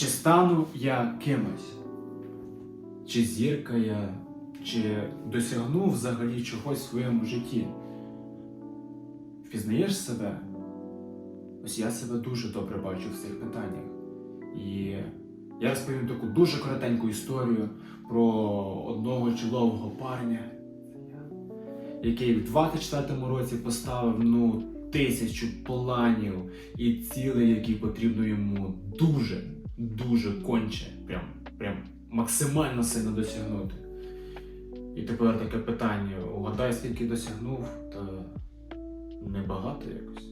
Чи стану я кимось? Чи зірка я, чи досягну взагалі чогось в своєму житті? Впізнаєш себе? Ось я себе дуже добре бачу в цих питаннях. І я розповім таку дуже коротеньку історію про одного чолового парня, який в 24-му році поставив ну, тисячу планів і цілей, які потрібно йому дуже, дуже конче, прям, прям максимально сильно досягнути. І тепер таке питання: угадай, скільки досягнув, та небагато якось.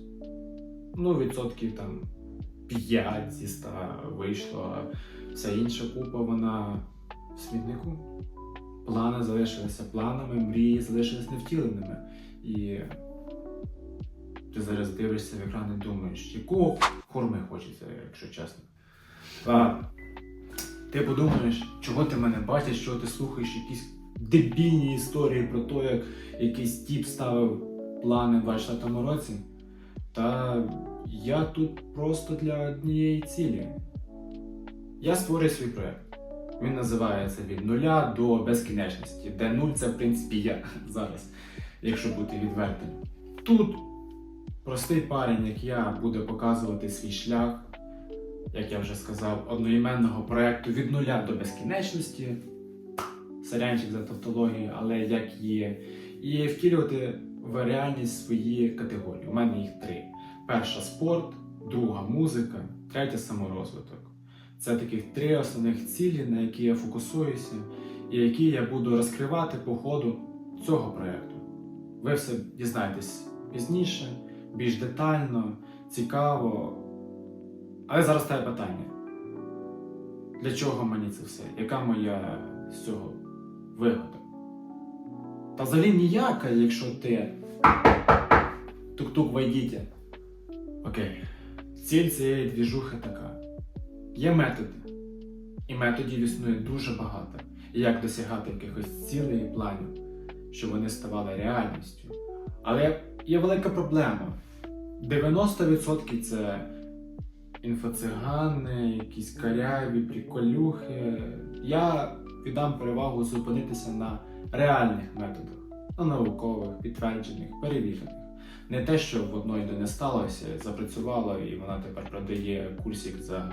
Ну, відсотків там 5 зі 100 вийшло, а вся інша купа, вона в смітнику. Плани залишилися планами, мрії залишилися невтіленими. І ти зараз дивишся в екран і думаєш, якого хурми хочеться, якщо чесно. А, ти подумаєш, чого ти мене бачиш, чого ти слухаєш якісь дебільні історії про те, як якийсь тіп ставив плани в 24-му році. Та я тут просто для однієї цілі. Я створюю свій проект. Він називається від нуля до безкінечності, де нуль це в принципі я зараз, якщо бути відвертим. Тут простий парень, як я, буде показувати свій шлях, як я вже сказав, одноіменного проекту від нуля до безкінечності. Сарянчик за тавтологію, але як є. І втілювати в реальність свої категорії. У мене їх три: перша спорт, друга музика, третя саморозвиток. Це таких три основних цілі, на які я фокусуюся, і які я буду розкривати по ходу цього проєкту. Ви все дізнаєтесь пізніше, більш детально, цікаво. Але зараз те питання: для чого мені це все? Яка моя з цього вигода? Та взагалі ніяка, якщо ти тук-тук войдіть. Окей. Ціль цієї двіжухи така. Є методи. І методів існує дуже багато. І як досягати якихось цілей і планів, щоб вони ставали реальністю. Але є велика проблема. 90% це інфоцигани, якісь каряві, приколюхи. Я віддам перевагу зупинитися на реальних методах, на наукових, підтверджених, перевірених. Не те, що в одної не сталося, запрацювало, і вона тепер продає курсик за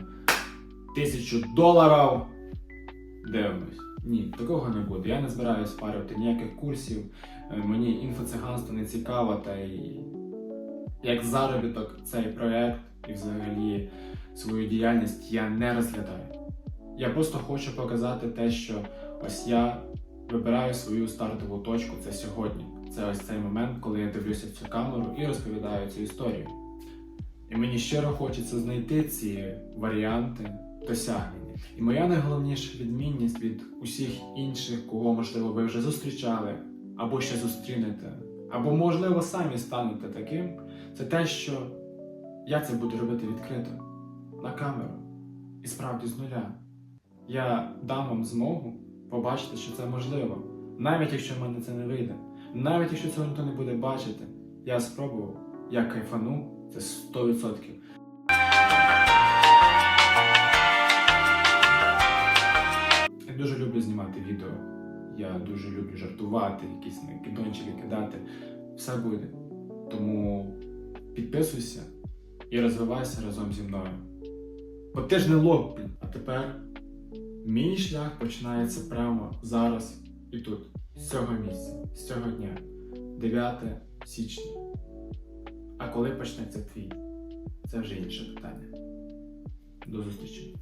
тисячу доларів. Дивимось. Ні, такого не буде. Я не збираюся спарювати ніяких курсів. Е, Мені інфоциганство не цікаво, та й як заробіток цей проект і взагалі свою діяльність я не розглядаю. Я просто хочу показати те, що ось я вибираю свою стартову точку це сьогодні. Це ось цей момент, коли я дивлюся в цю камеру і розповідаю цю історію. І мені щиро хочеться знайти ці варіанти досягнення. І моя найголовніша відмінність від усіх інших, кого, можливо, ви вже зустрічали, або ще зустрінете, або, можливо, самі станете таким, це те, що я це буду робити відкрито на камеру. І справді з нуля. Я дам вам змогу побачити, що це можливо. Навіть якщо в мене це не вийде, навіть якщо цього ніхто не буде бачити, я спробував, я кайфану, це 100%. Я дуже люблю знімати відео. Я дуже люблю жартувати, якісь накидончики кидати. Все буде. Тому підписуйся і розвивайся разом зі мною. Бо ти ж не лоб. А тепер мій шлях починається прямо зараз і тут, з цього місця, з цього дня, 9 січня. А коли почнеться твій? Це вже інше питання. До зустрічі.